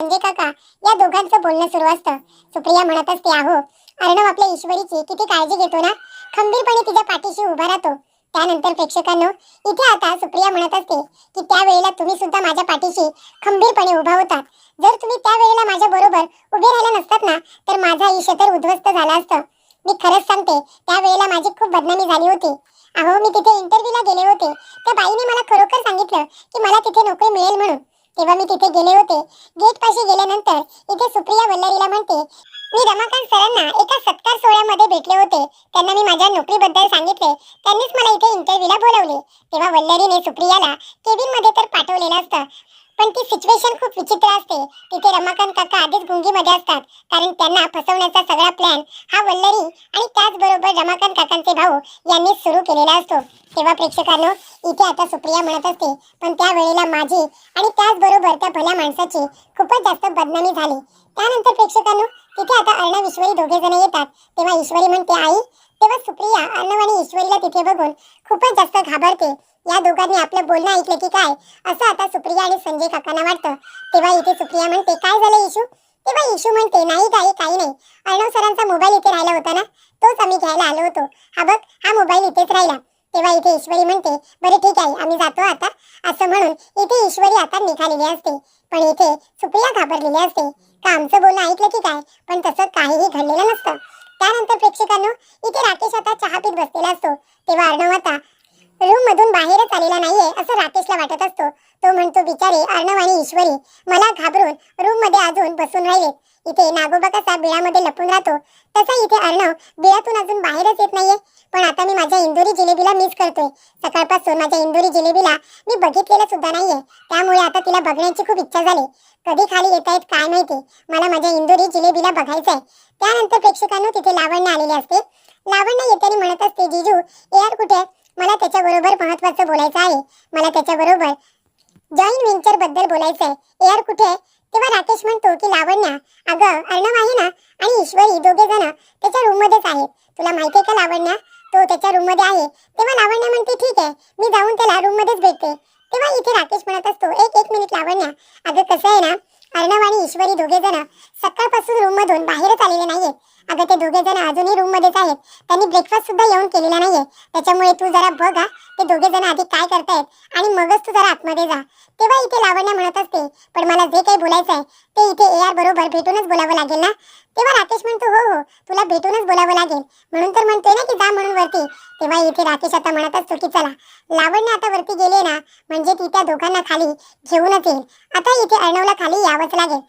संजय काका या दोघांचं बोलणं सुरू असतं. सुप्रिया म्हणत असते आहो अर्णव आपल्या ईश्वरीची किती काळजी घेतो ना? खंबीरपणे तिच्या पाठीशी उभा राहतो. त्यानंतर प्रेक्षकांनो इथे आता सुप्रिया म्हणत असते की त्यावेळेला तुम्ही सुद्धा माझ्या पाठीशी खंबीरपणे उभा होतात. जर तुम्ही त्यावेळेला माझ्या बरोबर उभे राहिले नसतात ना तर माझं आयुष्य तर उद्ध्वस्त झालं असतं. मी खरंच सांगते त्यावेळेला माझी खूप बदनामी झाली होती. अहो मी तिथे इंटरव्ह्यूला गेले होते. त्या बाईने मला खरोखर सांगितलं की मला तिथे नोकरी मिळेल म्हणून. तेव्हा मी तिथे गेले होते. गेट पाशी गेल्यानंतर इथे सुप्रिया वल्लारीला म्हणते मी रमाकांत सरांना एका सत्कार सोहळ्यामध्ये भेटले होते. त्यांना मी माझ्या नोकरीबद्दल सांगितले. त्यांनीच मला इथे इंटरव्ह्यूला बोलवले. तेव्हा वल्लरीने सुप्रियाला केबिनमध्ये तर पाठवलेलं असतं. पण ती सिच्युएशन खूप विचित्र असते. तिथे रमाकांत काका आधीच गुंगीमध्ये असतात. कारण त्यांना फसवण्याचा सगळा प्लॅन हा वल्लरी आणि त्याचबरोबर रमाकांत काकांचे भाऊ यांनी सुरू केलेला असतो. तेव्हा प्रेक्षकांनो इथे आता सुप्रिया म्हणत असते पण त्या वेळेला माझी आणि त्याचबरोबर त्या भल्या माणसाची खूपच जास्त बदनामी झाली. त्यानंतर प्रेक्षकांनो तिथे आता अर्णव ईश्वरी दोघे जण येतात. तेव्हा ईश्वरी म्हणते आई. तेव्हा सुप्रिया अर्णव आणि ईश्वरीला तिथे बघून खूपच जास्त घाबरते. या दोघांनी आपलं बोलणं ऐकलं की काय? असं आता सुप्रिया आणि संजय काकांना वाटतं. तेव्हा इथे सुप्रिया म्हणते काय झालं इशू तेव्हा इशू म्हणते नाही काही काही नाही. अर्णव सरांचा मोबाईल इथे राहिला होता ना? तोच आम्ही घ्यायला आलो होतो. हा बघ हा मोबाईल इथेच राहिला. तेव्हा इथे ईश्वरी म्हणते बरं ठीक आहे आम्ही जातो आता. असं म्हणून इथे ईश्वरी आता निघालेली असते. पण इथे सुप्रिया घाबरलेली असते. का आमचं बोलणं ऐकलं की काय? पण तसं काहीही घडलेलं नसतं. त्यानंतर प्रेक्षकांनो इथे राकेश आता चहा पीत बसलेला असतो. तेव्हा अर्णव आता रूम मधून बाहेरच आलेला नाहीये असं राकेशला वाटत असतो. तो म्हणतो बिचारे अर्णव आणि ईश्वरी मला घाबरून रूममध्ये अजून बसून राहिलेत. इथे नागोबा कसा बिळामध्ये लपून राहतो तसा इथे अर्णव बिळातून अजून बाहेरच येत नाहीये. पण आता मी माझ्या इंदोरी जिलेबीला मिस करतोय. सकाळपासून माझ्या इंदोरी जिलेबीला मी बघितलेलं सुद्धा नाहीये. त्यामुळे आता तिला बघण्याची खूप इच्छा झाली. कधी खाली येत आहेत काय माहिती? मला माझ्या इंदोरी जिलेबीला बघायचंय. त्यानंतर प्रेक्षकांनो तिथे लावण्य आलेले असते लावण्य येताना म्हणत असते जिजू एअर कुठे मला त्याच्याबरोबर महत्वाचं बोलायचं आहे. मला त्याच्याबरोबर जॉईंट व्हेंचरबद्दल बोलायचं आहे एअर कुठे तेव्हा राकेश म्हणतो की लावण्या अगं अर्णव आहे ना? आणि ईश्वरी दोघे जण त्याच्या रूम मध्येच आहेत तुला आहे का लावण्या? तो त्याच्या रूममध्ये आहे. तेव्हा लावण्या म्हणते ठीक आहे मी जाऊन त्याला रूम मध्येच भेटते. तेव्हा इथे राकेश म्हणत असतो एक एक मिनिट लावण्या. अगं कसं आहे ना? अर्णव आणि ईश्वरी दोघे जण सकाळपासून रूम मधून बाहेरच आलेले नाहीयेत. अगं ते दोघे जण अजूनही रूम मध्येच आहेत. त्यांनी ब्रेकफास्ट सुद्धा येऊन केलेला नाहीये. त्याच्यामुळे तू जरा बघ हा. ते दोघे जण आधी काय करतायत आणि मगच तू जरा आतमध्ये जा. तेव्हा इथे लावण्या म्हणत असते पण मला जे काही बोलायचं आहे ते इथे ए आर बरोबर भेटूनच बोलावं लागेल ना? तेव्हा राकेश म्हणतो हो हो तुला भेटूनच बोलावं लागेल. म्हणून तर म्हणतोय ना की जा म्हणून वरती. तेव्हा इथे राकेश आता म्हणत असतो की चला. लावण्य आता वरती गेले ना म्हणजे ती त्या दोघांना खाली घेऊनच येईल. आता इथे अर्णवला खाली यावंच लागेल.